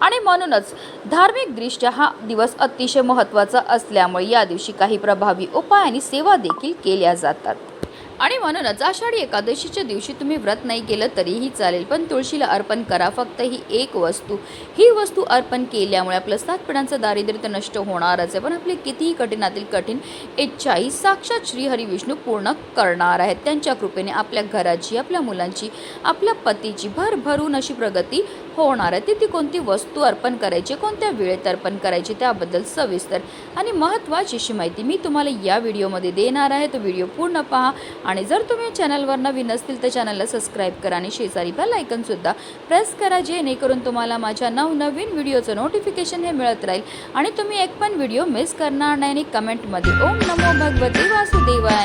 आणि म्हणूनच धार्मिकदृष्ट्या हा दिवस अतिशय महत्त्वाचा असल्यामुळे या दिवशी काही प्रभावी उपाय आणि सेवा देखील केल्या जातात. आणि म्हणूनच आषाढी एकादशीच्या दिवशी तुम्ही व्रत नाही केलं तरीही चालेल पण तुळशीला अर्पण करा. फक्त ही एक वस्तू. ही वस्तू अर्पण केल्यामुळे आपलं सात दारिद्र्य तर नष्ट होणारच आहे. पण आपली कितीही कठीणातील कठीण इच्छाही साक्षात श्री विष्णू पूर्ण करणार आहेत. त्यांच्या कृपेने आपल्या घराची आपल्या मुलांची आपल्या पतीची भरभरून अशी प्रगती हो होणार आहे. तिथे कोणती वस्तू अर्पण करायची कोणत्या वेळेत अर्पण करायची त्याबद्दल सविस्तर आणि महत्त्वाची अशी माहिती मी तुम्हाला या व्हिडिओमध्ये देणार आहे. तो व्हिडिओ पूर्ण पहा आणि जर तुम्ही चॅनलवर नवीन असतील तर चॅनलला सबस्क्राईब करा आणि शेजारी बेल आयकनसुद्धा प्रेस करा जेणेकरून तुम्हाला माझ्या नवनवीन व्हिडिओचं नोटिफिकेशन हे मिळत राहील आणि तुम्ही एक पण व्हिडिओ मिस करणार नाही आणि कमेंटमध्ये ओम नमो भगवती वासुदेवाय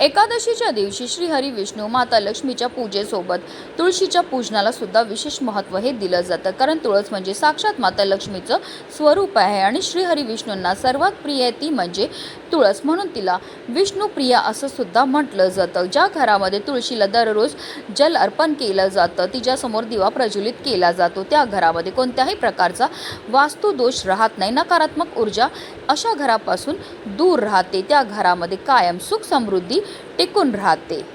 एकादशीच्या दिवशी श्रीहरी विष्णू माता लक्ष्मीच्या पूजेसोबत तुळशीच्या पूजनाला सुद्धा विशेष महत्त्व हे दिलं जातं. कारण तुळस म्हणजे साक्षात माता लक्ष्मीचं स्वरूप आहे आणि श्रीहरी विष्णूंना सर्वात प्रिय ती म्हणजे तुळस म्हणून तिला विष्णुप्रिया असं सुद्धा म्हटलं जातं. ज्या घरामध्ये तुळशीला दररोज जल अर्पण केलं जातं तिच्यासमोर दिवा प्रज्वलित केला जातो. त्या घरामध्ये कोणत्याही प्रकारचा वास्तुदोष राहत नाही. नकारात्मक ऊर्जा अशा घरापासून दूर राहते. त्या घरामध्ये कायम सुख समृद्धी टिकून राहते.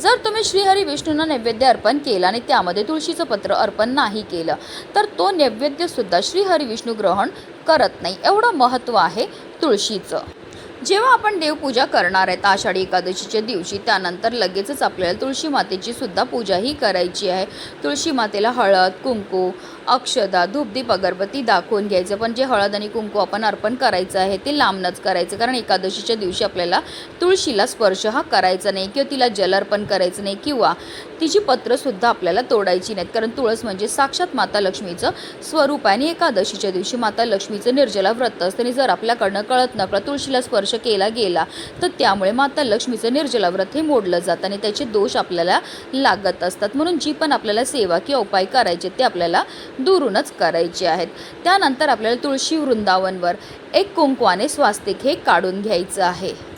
जर तुम्ही श्रीहरी विष्णूंना नैवेद्य अर्पण केला आणि त्यामध्ये तुळशीचं पत्र अर्पण नाही केलं तर तो नैवेद्य सुद्धा श्रीहरी विष्णू ग्रहण करत नाही. एवढं महत्त्व आहे तुळशीचं. जेव्हा आपण देवपूजा करणार आहेत आषाढी एकादशीच्या दिवशी त्यानंतर लगेचच आपल्याला तुळशी मातेची सुद्धा पूजाही करायची आहे. तुळशी मातेला हळद कुंकू अक्षदा धूपदीप अगरबत्ती दाखवून घ्यायचं. पण जे हळद आणि कुंकू आपण अर्पण करायचं आहे ते लांबनच करायचं. कारण एकादशीच्या दिवशी आपल्याला तुळशीला स्पर्श हा करायचा नाही किंवा तिला जल अर्पण करायचं नाही किंवा तिची पत्रंसुद्धा आपल्याला तोडायची नाहीत. कारण तुळस म्हणजे साक्षात माता लक्ष्मीचं स्वरूप आहे आणि एकादशीच्या दिवशी माता लक्ष्मीचं निर्जला व्रत असतं. आणि जर आपल्याकडनं कळत नकळत तुळशीला स्पर्श केला गेला. तर त्यामुळे माता लक्ष्मीचं निर्जला व्रत हे मोडलं जातं आणि त्याचे दोष आपल्याला लागत असतात. म्हणून जी पण आपल्याला सेवा किंवा उपाय करायचे ते आपल्याला दुरूनच करायचे आहेत. त्यानंतर आपल्याला तुळशी वृंदावनवर एक कुंकवाने स्वास्तिक हे काढून घ्यायचं आहे.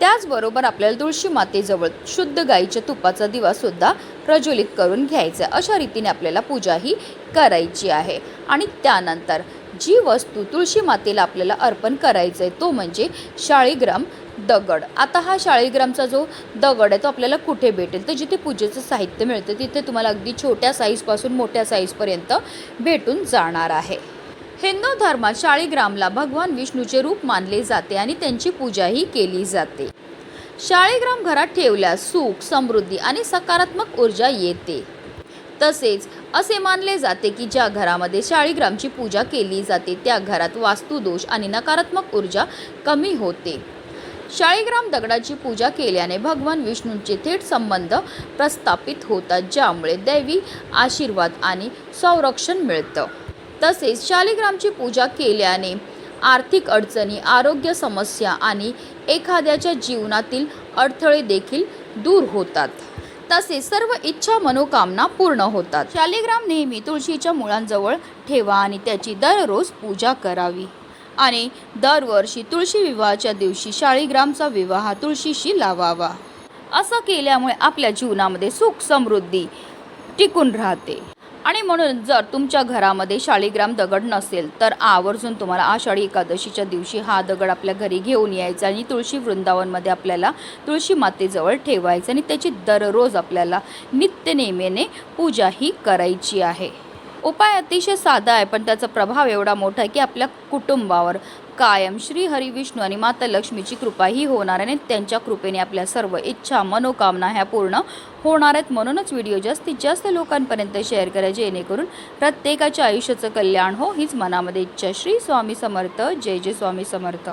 त्याचबरोबर आपल्याला तुळशी मातेजवळ शुद्ध गाईच्या तुपाचा दिवासुद्धा प्रज्वलित करून घ्यायचा अशा रीतीने आपल्याला पूजा ही करायची आहे. आणि त्यानंतर जी वस्तू तुळशी मातेला आपल्याला अर्पण करायचं आहे तो म्हणजे शाळीग्राम दगड. आता हा शाळीग्रामचा जो दगड आहे तो आपल्याला कुठे भेटेल? तर जिथे पूजेचं साहित्य मिळतं तिथे तुम्हाला अगदी छोट्या साईजपासून मोठ्या साईजपर्यंत भेटून जाणार आहे. हिंदू धर्मात शाळीग्रामला भगवान विष्णूचे रूप मानले जाते आणि त्यांची पूजाही केली जाते. शाळीग्राम घरात ठेवल्यास सुख समृद्धी आणि सकारात्मक ऊर्जा येते. तसेच असे मानले जाते की ज्या घरामध्ये शाळीग्रामची पूजा केली जाते त्या घरात वास्तुदोष आणि नकारात्मक ऊर्जा कमी होते. शाळीग्राम दगडाची पूजा केल्याने भगवान विष्णूंचे थेट संबंध प्रस्थापित होतात ज्यामुळे दैवी आशीर्वाद आणि संरक्षण मिळतं. तसेच शालिग्रामची पूजा केल्याने आर्थिक अडचणी आरोग्य समस्या आणि एखाद्याच्या जीवनातील अडथळे देखील दूर होतात. तसे सर्व इच्छा मनोकामना पूर्ण होतात. शालिग्राम नेहमी तुळशीच्या मुळांजवळ ठेवा आणि त्याची दररोज पूजा करावी. आणि दरवर्षी तुळशी विवाहाच्या दिवशी शाळीग्रामचा विवाह तुळशीशी लावावा. असं केल्यामुळे आपल्या जीवनामध्ये सुख समृद्धी टिकून राहते. आणि म्हणून जर तुमच्या घरामध्ये शाळीग्राम दगड नसेल तर आवर्जून तुम्हाला आषाढी एकादशीच्या दिवशी हा दगड आपल्या घरी घेऊन यायचा आणि तुळशी वृंदावनमध्ये आपल्याला तुळशी मातेजवळ ठेवायचं आणि त्याची दररोज आपल्याला नित्यनेमेने पूजा ही करायची आहे. उपाय अतिशय साधा आहे पण त्याचा प्रभाव एवढा मोठा आहे की आपल्या कुटुंबावर कायम श्री हरी विष्णू आणि माता लक्ष्मीची कृपा ही होणार आहे आणि त्यांच्या कृपेने आपल्या सर्व इच्छा मनोकामना ह्या पूर्ण होणार आहेत. म्हणूनच व्हिडिओ जास्तीत जास्त लोकांपर्यंत शेअर करा जेणेकरून प्रत्येकाच्या आयुष्याचं कल्याण हो. हीच मनामध्ये इच्छा. श्री स्वामी समर्थ. जय जय स्वामी समर्थ.